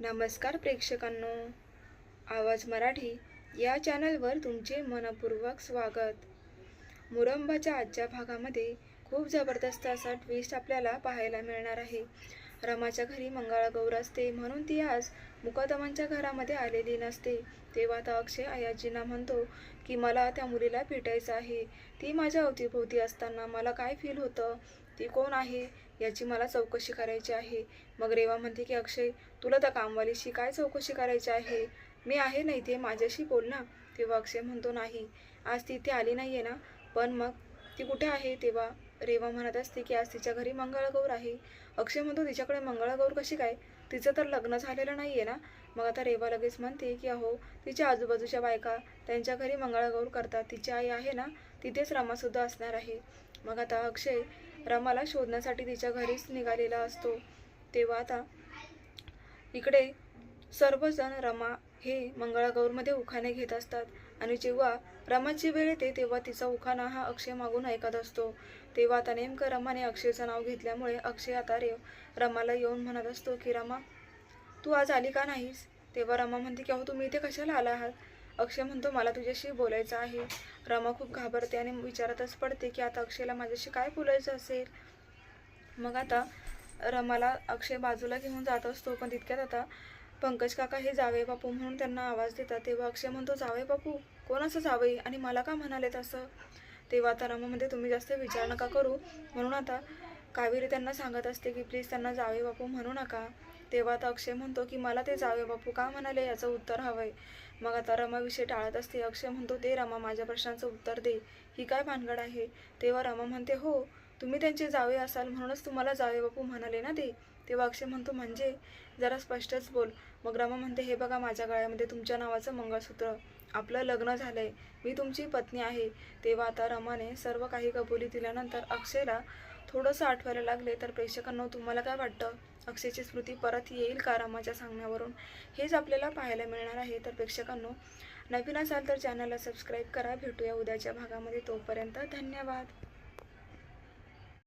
नमस्कार प्रेक्षकांनो. आवाज मराठी या चॅनलवर तुमचे मनपूर्वक स्वागत. मुरंबाच्या आजच्या भागामध्ये खूप जबरदस्त असा ट्विस्ट आपल्याला पाहायला मिळणार आहे. रमाच्या घरी मंगळागौर असते म्हणून ती आज मुकदमांच्या घरामध्ये आलेली नसते. तेव्हा आता अक्षय आयाजींना म्हणतो की मला त्या मुलीला भेटायचं आहे. ती माझ्या अवतीभोवती असताना मला काय फील होतं? ती कोण आहे? याची मला चौकशी करायची आहे. मग रेवा म्हणते की अक्षय तुला त्या कामवालीशी काय चौकशी करायची आहे? मी आहे ना इथे माझ्याशी बोल ना. तेव्हा अक्षय म्हणतो नाही आज ती इथे आली नाही आहे ना. पण मग ती कुठे आहे? तेव्हा रेवा म्हणत असते की आज तिच्या घरी मंगळागौर आहे. अक्षय म्हणतो तिच्याकडे मंगळागौर कशी काय? तिचं तर लग्न झालेलं नाही आहे ना. मग आता रेवा लगेच म्हणते की अहो तिच्या आजूबाजूच्या बायका त्यांच्या घरी मंगळागौर करतात. तिची आई आहे ना तिथेच रमासुद्धा असणार आहे. मग आता अक्षय रमाला शोधण्यासाठी तिच्या घरीच निघालेला असतो. तेव्हा आता इकडे सर्वजण रमा हे मंगळागौरमध्ये उखाणे घेत असतात. आणि जेव्हा रमाची वेळ येते तेव्हा तिचा उखाणा हा अक्षय मागून ऐकत असतो. तेव्हा आता नेमकं रमाने अक्षयचं नाव घेतल्यामुळे अक्षय आता रे रमाला येऊन म्हणत असतो की रमा तू आज आली का नाहीस? तेव्हा रमा म्हणते की अहो तुम्ही इथे कशाला आला आहात? अक्षय म्हणतो मला तुझ्याशी बोलायचं आहे. रमा खूप घाबरते आणि विचारातच पडते की आता अक्षयला माझ्याशी काय बोलायचं असेल? मग आता रमाला अक्षय बाजूला घेऊन जात असतो पण तितक्यात आता पंकज काका हे जावे बापू म्हणून त्यांना आवाज देतात. तेव्हा अक्षय म्हणतो जावे बापू? कोण असं जावे? आणि मला का म्हणाले तसं तेव्हा आता रमा म्हणते तुम्ही जास्त विचार नका करू. म्हणून आता कावेरी त्यांना सांगत असते की प्लीज त्यांना जावे बापू म्हणू नका. तेव्हा आता अक्षय म्हणतो की मला ते जावे बापू का म्हणाले याचं उत्तर हवंय? मग आता रमाविषयी टाळत असते. अक्षय म्हणतो दे रमा माझ्या प्रश्नाचं उत्तर दे. ही काय भानगड आहे? तेव्हा रमा म्हणते हो तुम्ही त्यांचे जावे असाल म्हणूनच तुम्हाला जावे बापू म्हणाले ना ते? तेव्हा अक्षय म्हणतो म्हणजे? जरा स्पष्टच बोल. मग रमा म्हणते हे बघा माझ्या गळ्यामध्ये तुमच्या नावाचं मंगळसूत्र. आपलं लग्न झालंय. मी तुमची पत्नी आहे. तेव्हा आता रमाने सर्व काही कबुली दिल्यानंतर अक्षयला थोडंसं आठवायला लागले तर प्रेक्षकांना तुम्हाला काय वाटतं? अक्षयची स्मृती परत येईल का रामाच्या सांगण्यावरून? हेच आपल्याला पाहायला मिळणार आहे. तर प्रेक्षकांनो नवीन असाल तर चॅनलला सबस्क्राईब करा. भेटूया उद्याच्या भागामध्ये. तोपर्यंत धन्यवाद.